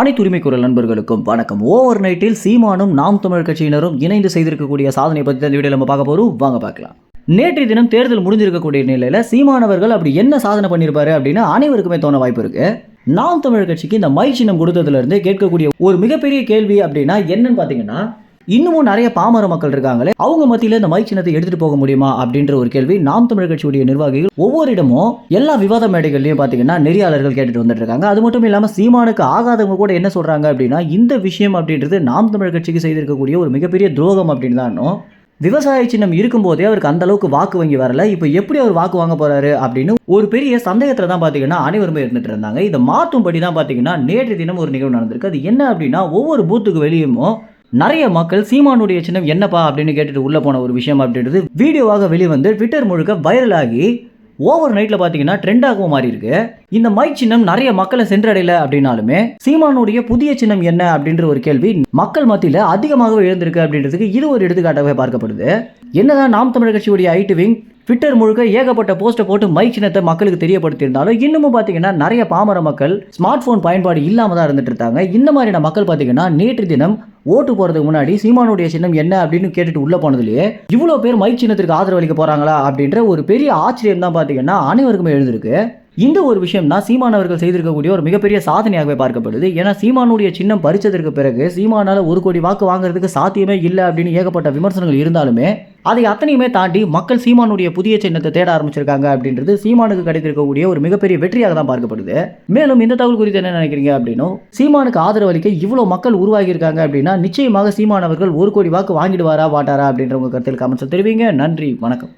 அனைத்து உரிமை குரல் நண்பர்களுக்கும் வணக்கம். ஓவர் நைட்டில் சீமானும் நாம் தமிழ் கட்சியினரும் இணைந்து செய்திருக்கக்கூடிய சாதனை பற்றி இந்த வீடியோ நம்ம பார்க்க போறோம். வாங்க பார்க்கலாம். நேற்றைய தினம் தேர்தல் முடிஞ்சிருக்கக்கூடிய நிலையில சீமானவர்கள் அப்படி என்ன சாதனை பண்ணியிருப்பாரு அப்படின்னு அனைவருக்குமே தோண வாய்ப்பு இருக்கு. நாம் தமிழ் கட்சிக்கு இந்த மை சின்னம் கொடுத்ததுல இருந்து கேட்கக்கூடிய ஒரு மிகப்பெரிய கேள்வி அப்படின்னா என்னன்னு பாத்தீங்கன்னா இன்னமும் நிறைய பாமர மக்கள் இருக்காங்களே அவங்க மத்தியில இந்த மை சின்னத்தை எடுத்துட்டு போக முடியுமா அப்படின்ற ஒரு கேள்வி நாம் தமிழ் கட்சியுடைய நிர்வாகிகள் ஒவ்வொரு இடமும் எல்லா விவாத மேடைகள்லயும் பாத்தீங்கன்னா நெறியாளர்கள் கேட்டுட்டு வந்துட்டு இருக்காங்க. அது மட்டும் இல்லாம சீமானுக்கு ஆகாதவங்க கூட என்ன சொல்றாங்க அப்படின்னா இந்த விஷயம் அப்படின்றது நாம் தமிழ் கட்சிக்கு செய்திருக்கக்கூடிய ஒரு மிகப்பெரிய துரோகம் அப்படின்னு தான் விவசாய சின்னம் இருக்கும்போதே அவருக்கு அந்த அளவுக்கு வாக்கு வங்கி வரல. இப்போ எப்படி அவர் வாக்கு வாங்க போறாரு அப்படின்னு ஒரு பெரிய சந்தேகத்தில் தான் பார்த்தீங்கன்னா அனைவருமே இருந்துட்டு இருந்தாங்க. இதை மாற்றும்படி தான் பார்த்தீங்கன்னா நேற்று தினம் ஒரு நிகழ்வு நடந்திருக்கு. அது என்ன அப்படின்னா ஒவ்வொரு பூத்துக்கு வெளியும் நிறைய மக்கள் சீமானுடைய சின்னம் என்னப்பா அப்படின்னு கேட்டுட்டு உள்ளே போன ஒரு விஷயம் அப்படின்றது வீடியோவாக வெளிவந்து ட்விட்டர் முழுக்க வைரல் ஆகி ஓவர் நைட்ல பாத்தீங்கன்னா ட்ரெண்டாகவும் மாறி இருக்கு இந்த மை சின்னம் நிறைய மக்களை சென்றடையல அப்படின்னாலுமே சீமானுடைய புதிய சின்னம் என்ன அப்படின்ற ஒரு கேள்வி மக்கள் மத்தியில அதிகமாகவே எழுந்திருக்கு அப்படின்றதுக்கு இது ஒரு எடுத்துக்காட்டாகவே பார்க்கப்படுது. என்னதான் நாம் தமிழர் கட்சியுடைய ஐட்டு விங் ட்விட்டர் முழுக்க ஏகப்பட்ட போஸ்ட்டை போட்டு மைக் சின்னத்தை மக்களுக்கு தெரியப்படுத்தியிருந்தாலும் இன்னமும் பார்த்தீங்கன்னா நிறைய பாமர மக்கள் ஸ்மார்ட் ஃபோன் பயன்பாடு இல்லாமல் தான் இருந்துட்டு இருக்காங்க. இந்த மாதிரியான மக்கள் பார்த்தீங்கன்னா நேற்று தினம் ஓட்டு போகிறதுக்கு முன்னாடி சீமானுடைய சின்னம் என்ன அப்படின்னு கேட்டுட்டு உள்ளே போனதுலேயே இவ்வளோ பேர் மைக் சின்னத்திற்கு ஆதரவளிக்க போகிறாங்களா அப்படின்ற ஒரு பெரிய ஆச்சரியம் தான் பார்த்தீங்கன்னா அனைவருக்குமே எழுந்திருக்கு. இந்த ஒரு விஷயம் தான் சீமான் அவர்கள் செய்திருக்கக்கூடிய ஒரு மிகப்பெரிய சாதனையாகவே பார்க்கப்படுது. ஏன்னா சீமானுடைய சின்னம் பறிச்சதற்கு பிறகு சீமானால் ஒரு கோடி வாக்கு வாங்குறதுக்கு சாத்தியமே இல்லை அப்படின்னு ஏகப்பட்ட விமர்சனங்கள் இருந்தாலுமே அதை அத்தனையுமே தாண்டி மக்கள் சீமானுடைய புதிய சின்னத்தை தேட ஆரம்பிச்சிருக்காங்க அப்படின்றது சீமானுக்கு கிடைத்திருக்கக்கூடிய ஒரு மிகப்பெரிய வெற்றியாக தான் பார்க்கப்படுது. மேலும் இந்த தகவல் குறித்து என்ன நினைக்கிறீங்க அப்படின்னும் சீமானுக்கு ஆதரவு அளிக்க இவ்வளோ மக்கள் உருவாகி இருக்காங்க அப்படின்னா நிச்சயமாக சீமானவர்கள் ஒரு கோடி வாக்கு வாங்கிடுவாரா வாட்டாரா அப்படின்ற உங்கள் கருத்தில் கமெண்ட்ஸ் தெரிவிங்க. நன்றி வணக்கம்.